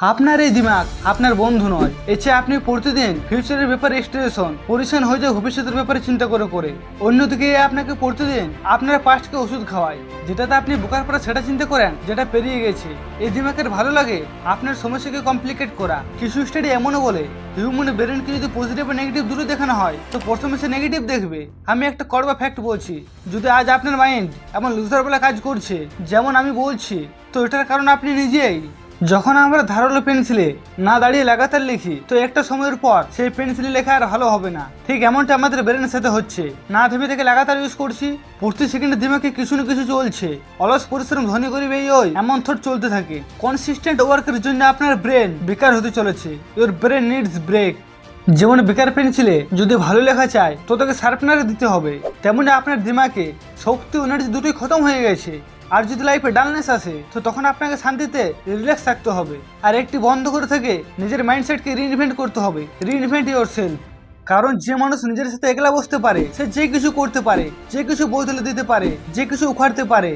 আপনার এই দিমাগ, আপনার বন্ধু নয়। চেয়ে আপনি প্রতিদিন ফিউচারের ব্যাপারে স্টেশন পরিশান হয়ে যায় ভবিষ্যতের ব্যাপারে চিন্তা করে করে। অন্যদিকে আপনাকে প্রতিদিন আপনার পাস্টকে ওষুধ খাওয়ায়, যেটাতে আপনি বোকার পরে সেটা চিন্তা করেন, যেটা পেরিয়ে গেছে। এই দিমাগের ভালো লাগে আপনার সমস্যাকে কমপ্লিকেট করা। কিছু স্টাডি এমনও বলে হিউম্যান ব্রেনকে যদি পজিটিভ বা নেগেটিভ দূরে দেখানো হয়, তো প্রথমে সে নেগেটিভ দেখবে। আমি একটা কড়বা ফ্যাক্ট বলছি, যদি আজ আপনার মাইন্ড এমন লুজার বলে কাজ করছে, যেমন আমি বলছি, তো এটার কারণ আপনি নিজেই। যখন আমরা ধারালো পেন্সিলে না দাঁড়িয়ে লাগাতার লিখি, তো একটা সময়ের পর সেই পেন্সিলে লেখা আর ভালো হবে না। ঠিক এমনটা আমাদের ব্রেনের সাথে হচ্ছে। না ভেবে থেকে লাগাতার ইউজ করছি প্রতি সেকেন্ডে দিমাগে কিছু না কিছু চলছে। অলস পরিশ্রম ধনী এই ওই, এমন থট চলতে থাকে। কনসিস্টেন্ট ওয়ার্কের জন্য আপনার ব্রেন বেকার হতে চলেছে। ইউর ব্রেন নিডস ব্রেক যেমন বেকার পেন্সিলে যদি ভালো লেখা চায়, তো তাকে শার্পনারে দিতে হবে। তেমনি আপনার দিমাকে শক্তি এনার্জি দুটোই খতম হয়ে গেছে। আর যদি লাইফে ডালনেস আসে, তো তখন আপনাকে শান্তিতে রিল্যাক্স থাকতে হবে। আর একটি বন্ধ করে থেকে নিজের মাইন্ডসেটকে রিইনভেন্ট করতে হবে। রিইনভেন্ট ইউর সেলফ কারণ যে মানুষ নিজের সাথে একলা বসতে পারে, সে যে কিছু করতে পারে, যে কিছু বদলে দিতে পারে, যে কিছু উখাড়তে পারে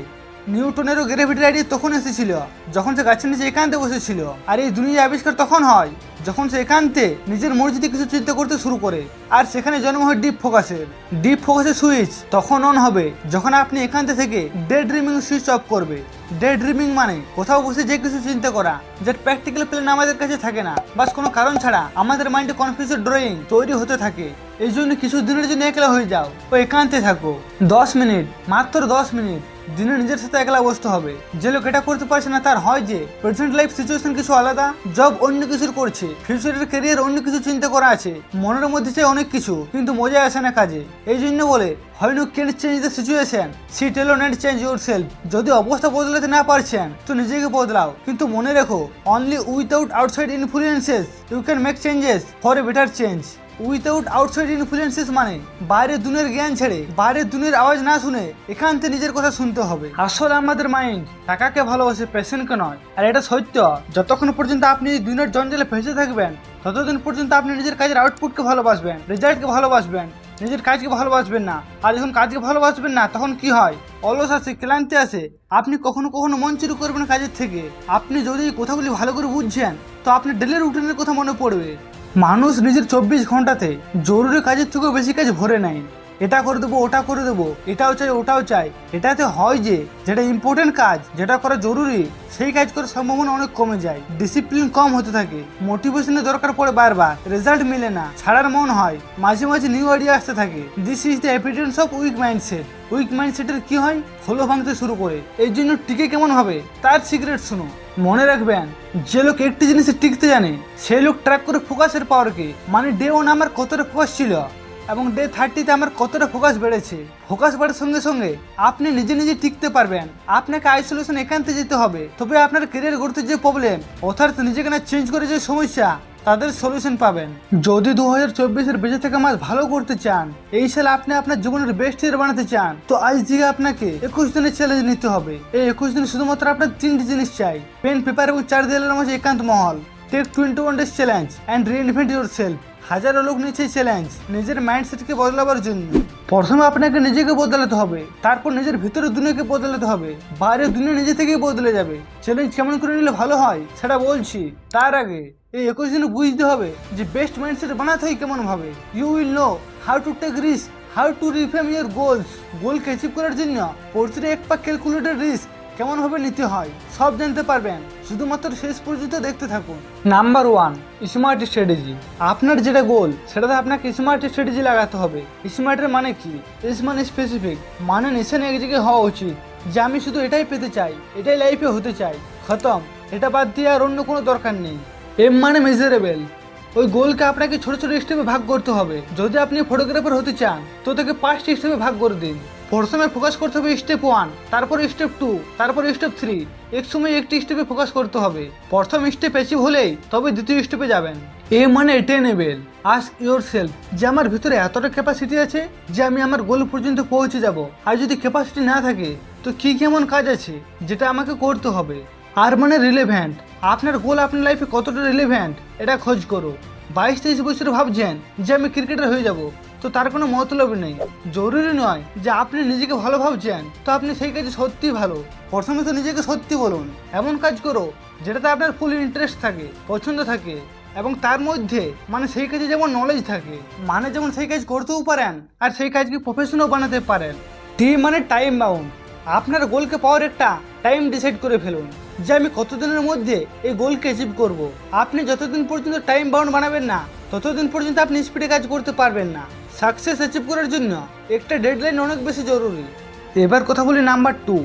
নিউটনেরও গ্রেভিটি আইডিয়া তখন এসেছিল, যখন সে গাছের নিচে একান্তে বসেছিল। আর এই দুনিয়া আবিষ্কার তখন হয়, যখন সে একান্তে নিজের মর্জিতে কিছু চিন্তা করতে শুরু করে। আর সেখানে জন্ম হয় ডিপ ফোকাসের ডিপ ফোকাসের সুইচ তখন অন হবে, যখন আপনি একান্তে থেকে ডে ড্রিমিং সুইচ অফ করবে। ডে ড্রিমিং মানে কোথাও বসে যে কিছু চিন্তা করা যার প্র্যাকটিক্যাল প্ল্যান আমাদের কাছে থাকে না। বাস কোনো কারণ ছাড়া আমাদের মাইন্ডে কনফিউজের ড্রয়িং তৈরি হতে থাকে। এই জন্য কিছু দিনের জন্য একলা হয়ে যাও ও একান্তে থাকো। দশ মিনিট, মাত্র দশ মিনিট। দিনে নিজের সাথে একলা বসতে হবে। যে লোক এটা করতে পারছে না তার হয় যে প্রেজেন্ট লাইফ সিচুয়েশন কিছু আলাদা জব অন্য কিছুর করছে ফিউচারের ক্যারিয়ার অন্য কিছু চিন্তা করা আছে, মনের মধ্যে চাই অনেক কিছু, কিন্তু মজা আসে না কাজে। এই জন্য বলে, হয় no can change the situation see tell net change yourself যদি অবস্থা বদলাতে না পারছেন, তো নিজেকে বদলাও। কিন্তু মনে রেখো only without outside influences you can make changes for a better change without outside influences মানে বাইরের দুনের জ্ঞান ছেড়ে বাইরের দুনের আওয়াজ না শুনে একান্তে নিজের কথা শুনতে হবে। আসলে আমাদের মাইন্ড টাকাকে ভালোবাসে পেশেন্টকে নয়। আর এটা সত্য, যতক্ষণ পর্যন্ত আপনি এই দুনিয়ার জঞ্জালে ফেসে থাকবেন, ততদিন পর্যন্ত আপনি নিজের কাজের আউটপুটকে ভালোবাসবেন রেজাল্টকে ভালোবাসবেন, নিজের কাজকে ভালোবাসবেন না। আর যখন কাজকে ভালোবাসবেন না, তখন কি হয়? অলস আসে ক্লান্তি আসে আপনি কখনো কখনো মন চুরি করবেন কাজের থেকে। আপনি যদি কথাগুলি ভালো করে বুঝছেন, তো আপনি ডেলি রুটিনের কথা মনে পড়বে। মানুষ নিজের চব্বিশ ঘন্টাতে জরুরি কাজের থেকেও বেশি কাজ ভরে নেয়। এটা করে দেবো, ওটা করে দেবো, এটাও চাই, ওটাও চাই। এটাতে হয় যে, যেটা ইম্পর্টেন্ট কাজ, যেটা করা জরুরি, সেই কাজ করার সম্ভাবনা অনেক কমে যায়। ডিসিপ্লিন কম হতে থাকে। মোটিভেশনের দরকার পড়ে বারবার রেজাল্ট মিলে না, ছাড়ার মন হয়। মাঝে মাঝে নিউ আইডিয়া আসতে থাকে। This is the evidence of weak mindset weak মাইন্ডসেটের কি হয়? হলো ভাঙতে শুরু করে। এই জন্য টিকে কেমন হবে? তার সিক্রেট শুনো। মনে রাখবেন, যে লোক একটি জিনিসে টিকতে জানে, সেই লোক ট্র্যাক করে ফোকাসের পাওয়ারকে মানে ডে ওয়ান আমার কতটা ফোকাস ছিল? এবং ডে থার্টিতে আমার কতটা ফোকাস বেড়েছে? ফোকাস বাড়ার সঙ্গে সঙ্গে আপনি নিজে নিজে টিকতে পারবেন। আপনাকে আইসোলেশন একান্তে যেতে হবে। তবে আপনার কেরিয়ার গড়তে যে প্রবলেম অর্থাৎ নিজেকে না চেঞ্জ করে যে সমস্যা, তাদের সলিউশন পাবেন। যদি দু হাজার চব্বিশের বেঁচে থেকে মাস ভালো করতে চান, এই সালে আপনি আপনার জীবনের বেস্ট ইয়ার বানাতে চান, তো আজ থেকে আপনাকে একুশ দিনের চ্যালেঞ্জ নিতে হবে। এই একুশ দিন শুধুমাত্র আপনার তিনটি জিনিস চাই। পেন পেপার এবং চার দেয়ালের মাঝে একান্ত মহল। Take twenty one days challenge and reinvent yourself হাজারো লোক নিচ্ছে চ্যালেঞ্জ নিজের মাইন্ডসেটকে বদলাবার জন্য। প্রথমে আপনাকে নিজেকে বদলাতে হবে। তারপর নিজের ভিতরের দুনিয়াকে বদলাতে হবে। বাইরের দুনিয়া নিজে থেকেই বদলে যাবে। চ্যালেঞ্জ কেমন করে নিলে ভালো হয়, সেটা বলছি। তার আগে, এই একুশ দিনে বুঝতে হবে যে বেস্ট মাইন্ডসেট বানাতে হয় কেমন ভাবে। You will know how to take risk how to reframe your goals গোলকে অ্যাচিভ করার জন্য প্রতিটা এক পাক ক্যালকুলেটেড রিস্ক কেমন ভাবে নিতে হয়, সব জানতে পারবেন। শুধুমাত্র শেষ পর্যন্ত দেখতে থাকুন। নাম্বার ওয়ান স্মার্ট স্ট্র্যাটেজি আপনার যেটা গোল সেটাতে আপনাকে স্মার্ট স্ট্র্যাটেজি লাগাতে হবে। স্মার্টের মানে কি? এস মানে স্পেসিফিক মানে নিশানে এক জায়গায় হওয়া উচিত। যে আমি শুধু এটাই পেতে চাই, এটাই লাইফে হতে চাই। খতম। এটা বাদ দিয়ে আর অন্য কোনো দরকার নেই। এম মানে মেজারেবল ওই গোলকে আপনাকে ছোট ছোট স্টেপে ভাগ করতে হবে। যদি আপনি ফটোগ্রাফার হতে চান, তো তাকে পাঁচটি স্টেপে ভাগ করে দিন। প্রথমে ফোকাস করতে হবে স্টেপ ওয়ান তারপর স্টেপ টু তারপর স্টেপ থ্রি এক সময় একটি স্টেপে ফোকাস করতে হবে। প্রথম স্টেপ অ্যাচিভ হলেই তবে দ্বিতীয় স্টেপে যাবেন। এ মানে টেনেবেল আস্ক ইউর সেলফ যে আমার ভিতরে এতটা ক্যাপাসিটি আছে যে আমি আমার গোল পর্যন্ত পৌঁছে যাব। আর যদি ক্যাপাসিটি না থাকে, তো কি কেমন কাজ আছে যেটা আমাকে করতে হবে? আর মানে রিলেভেন্ট আপনার গোল আপনার লাইফে কতটা রিলেভেন্ট এটা খোঁজ করো। বাইশ তেইশ বছরে ভাবছেন যে আমি ক্রিকেটার হয়ে যাব। তো তার কোনো মতলব নেই। জরুরি নয় যে আপনি নিজেকে ভালো ভাবছেন। তো আপনি সেই কাজে সত্যিই ভালো। প্রথমে তো নিজেকে সত্যি বলুন। এমন কাজ করো যেটাতে আপনার ফুল ইন্টারেস্ট থাকে, পছন্দ থাকে এবং তার মধ্যে মানে সেই কাজে যেমন নলেজ থাকে মানে যেমন সেই কাজ করতেও পারেন আর সেই কাজকে প্রফেশনও বানাতে পারেন। টি মানে টাইম বাউন্ড আপনার গোলকে পাওয়ার একটা টাইম ডিসাইড করে ফেলুন যে আমি কতদিনের মধ্যে এই গোলকে অ্যাচিভ করব। আপনি যতদিন পর্যন্ত টাইম বাউন্ড বানাবেন না, ততদিন পর্যন্ত আপনি স্পিডে কাজ করতে পারবেন না। সাকসেস অ্যাচিভ করার জন্য একটা ডেডলাইন অনেক বেশি জরুরি। এবার কথা বলি নাম্বার টু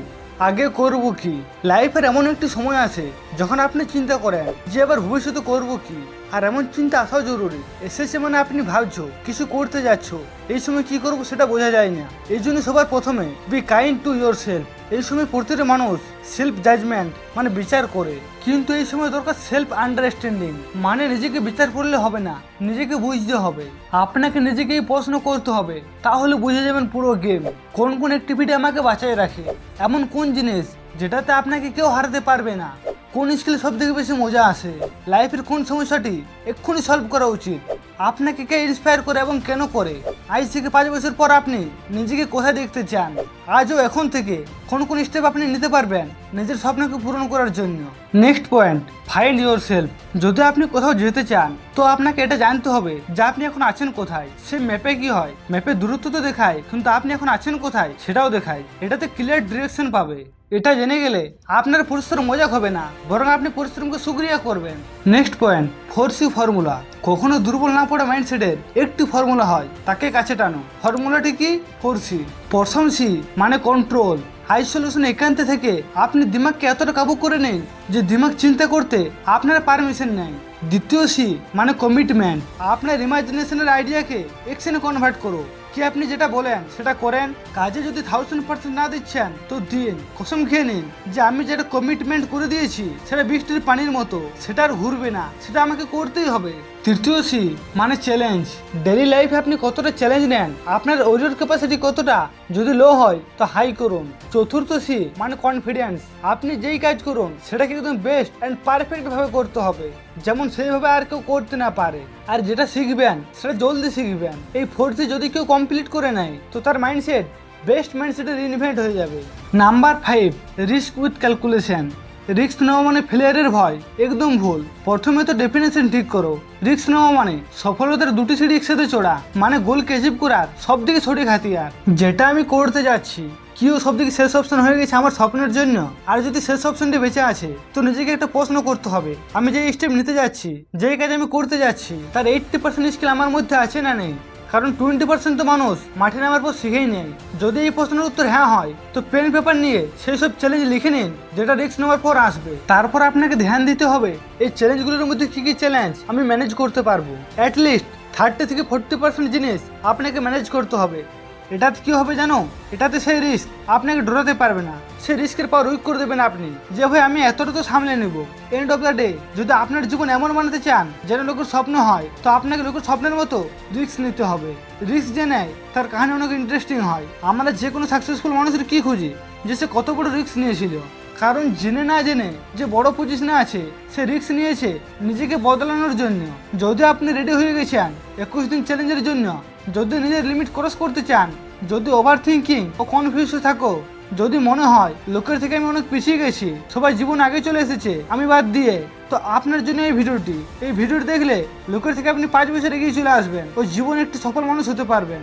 আগে করব কি? লাইফের এমন একটি সময় আছে যখন আপনি চিন্তা করেন যে এবার ভবিষ্যতে করব কি? আর এমন চিন্তা আসাও জরুরি। এসেছে মানে আপনি ভাবছ, কিছু করতে যাচ্ছ, এই সময় কি করব সেটা বোঝা যায় না। এই জন্য সবার প্রথমে be kind to yourself এই সময় প্রতিটা মানুষ সেলফ জাজমেন্ট মানে বিচার করে। কিন্তু এই সময় দরকার সেলফ আন্ডারস্ট্যান্ডিং মানে নিজেকে বিচার করলে হবে না, নিজেকে বুঝতে হবে। আপনাকে নিজেকেই প্রশ্ন করতে হবে, তাহলে বুঝে যাবেন পুরো গেম কোন কোন অ্যাক্টিভিটি আমাকে বাঁচায় রাখে, এমন কোন জিনিস যেটাতে আপনাকে কেউ হারাতে পারবে না। কোন স্কিল সব থেকে বেশি মজা আসে? লাইফের কোন সমস্যাটি এক্ষুনি সলভ করা উচিত? আপনাকে কে ইন্সপায়ার করে এবং কেন করে? আজ থেকে পাঁচ বছর পর আপনি নিজেকে কোথায় দেখতে চান? আজও এখন থেকে কোন কোন স্টেপ আপনি নিতে পারবেন নিজের স্বপ্নকে পূরণ করার জন্য। Next point find yourself যদি আপনি কোথাও যেতে চান, তো আপনাকে এটা জানতে হবে যে আপনি এখন আছেন কোথায়, সে ম্যাপে কি হয়? ম্যাপে দূরত্ব তো দেখায়, কিন্তু আপনি এখন আছেন কোথায়, সেটাও দেখায়। এটাতে ক্লিয়ার ডিরেকশন পাবে। এটা জেনে গেলে আপনার পরিশ্রম মজাক হবে না, বরং আপনি পরিশ্রমকে সুক্রিয়া করবেন। Next point four C formula কখনো দুর্বল না পড়ে মাইন্ডসেটের একটি ফর্মুলা হয়, তাকে কাছে টানো। ফর্মুলাটি কি? ফোর সি প্রথম সি মানে কন্ট্রোল হাই একান্তে থেকে আপনি দিমাগকে এতটা কাবু করে নেন যে দিমাগ চিন্তা করতে আপনার পারমিশন নেই দ্বিতীয় সি মানে কমিটমেন্ট আপনার ইমাজিনেশনের আইডিয়াকে অ্যাকশনে কনভার্ট করো। কি আপনি যেটা বলেন সেটা করেন। কাজে যদি থাউজেন্ড পার্সেন্ট না দিচ্ছেন, তো দিন। কসম খেয়ে নিন যে আমি যেটা কমিটমেন্ট করে দিয়েছি, সেটা বৃষ্টির পানির মতো। সেটা আর ঘুরবে না। সেটা আমাকে করতেই হবে। তৃতীয় সি মানে চ্যালেঞ্জ ডেলি লাইফে আপনি কতটা চ্যালেঞ্জ নেন? আপনার ওরিয়র ক্যাপাসিটি কতটা? যদি লো হয়, তো হাই করুন। চতুর্থ সি মানে কনফিডেন্স আপনি যেই কাজ করুন, সেটাকে একদম বেস্ট অ্যান্ড পারফেক্ট ভাবে করতে হবে। যেমন সেইভাবে আর কেউ করতে না পারে। আর যেটা শিখবেন, সেটা জলদি শিখবেন। এই ফোর্থে যদি কেউ কমপ্লিট করে নেয়, তো তার মাইন্ডসেট বেস্ট মাইন্ডসেটের ইনভেন্ট হয়ে যাবে। Number five risk with calculation risk নেওয়া মানে ফেলিয়ারের ভয়, একদম ভুল। প্রথমে তো ডেফিনেশন ঠিক করো। রিস্ক নেওয়া মানে সফলতার দুটি সিঁড়ি একসাথে চড়া মানে গোলকে অ্যাচিভ করার সব দিকে সঠিক হাতিয়ার যেটা আমি করতে যাচ্ছি, কিও সব দিকে শেষ অপশন হয়ে গেছে আমার স্বপ্নের জন্য। আর যদি শেষ অপশনটি বেঁচে আছে, তো নিজেকে একটা প্রশ্ন করতে হবে, আমি যে স্টেপ নিতে যাচ্ছি যেই কাজ আমি করতে যাচ্ছি, তার এইটটি পার্সেন্ট স্কিল আমার মধ্যে আছে না নেই? কারণ টোয়েন্টি পার্সেন্ট তো মানুষ, মাঠে নামার পর শিখেই নেন। যদি এই প্রশ্নের উত্তর হ্যাঁ হয়, তো পেন পেপার নিয়ে সেই সব চ্যালেঞ্জ লিখে নিন, যেটা রিস্ক নেওয়ার পর আসবে। তারপর আপনাকে ধ্যান দিতে হবে, এই চ্যালেঞ্জগুলোর মধ্যে কী কী চ্যালেঞ্জ আমি ম্যানেজ করতে পারব। অ্যাটলিস্ট থার্টি থেকে ফোর্টি পার্সেন্ট জিনিস আপনাকে ম্যানেজ করতে হবে। এটাতে কি হবে জানো? এটাতে সেই রিস্ক আপনাকে ডরাতে পারবে না। সেই রিস্কের পর উইক করে দেবেন আপনি। যে ভাই, আমি এতটা তো সামলে নেব। এন্ড অফ দ্য ডে যদি আপনার জীবন এমন বানাতে চান যেন লোকের স্বপ্ন হয়, তো আপনাকে লোকের স্বপ্নের মতো রিস্ক নিতে হবে। রিস্ক যে নেয়, তার কাহিনী অনেক ইন্টারেস্টিং হয়। আমরা যে কোনো সাকসেসফুল মানুষের কি খুঁজি? যে সে কত বড় রিস্ক নিয়েছিল। কারণ জেনে না জেনে যে বড় পজিশনে আছে, সে রিস্ক নিয়েছে নিজেকে বদলানোর জন্য। যদি আপনি রেডি হয়ে গেছেন, একুশ দিন চ্যালেঞ্জের জন্য যদি নিজের লিমিট ক্রস করতে চান, যদি ওভার থিঙ্কিং ও কনফিউজ থাকো, যদি মনে হয় লোকের থেকে আমি অনেক পিছিয়ে গেছি, সবাই জীবন আগে চলে এসেছে, আমি বাদ দিয়ে, তো আপনার জন্য এই ভিডিওটি এই ভিডিওটি দেখলে লোকের থেকে আপনি পাঁচ বছর এগিয়ে চলে আসবেন, ও জীবনে একটি সফল মানুষ হতে পারবেন।